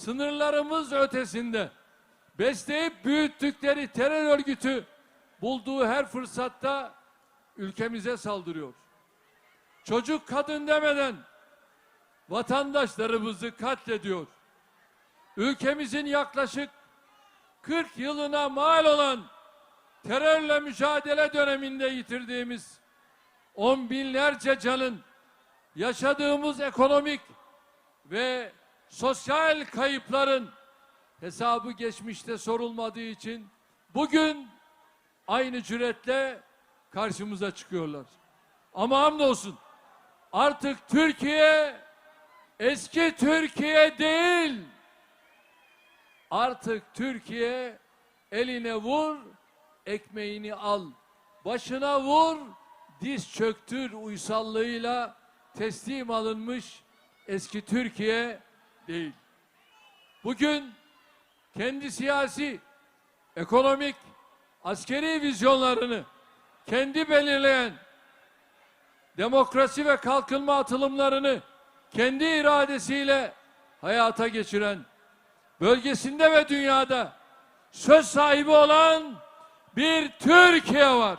sınırlarımız ötesinde besleyip büyüttükleri terör örgütü bulduğu her fırsatta ülkemize saldırıyor. Çocuk kadın demeden vatandaşlarımızı katlediyor. Ülkemizin yaklaşık 40 yılına mal olan terörle mücadele döneminde yitirdiğimiz on binlerce canın yaşadığımız ekonomik ve sosyal kayıpların hesabı geçmişte sorulmadığı için bugün aynı cüretle karşımıza çıkıyorlar. Ama hamdolsun artık Türkiye eski Türkiye değil. Artık Türkiye eline vur, ekmeğini al. Başına vur, diz çöktür uysallığıyla teslim alınmış eski Türkiye değil. Bugün kendi siyasi, ekonomik, askeri vizyonlarını kendi belirleyen demokrasi ve kalkınma atılımlarını kendi iradesiyle hayata geçiren bölgesinde ve dünyada söz sahibi olan bir Türkiye var.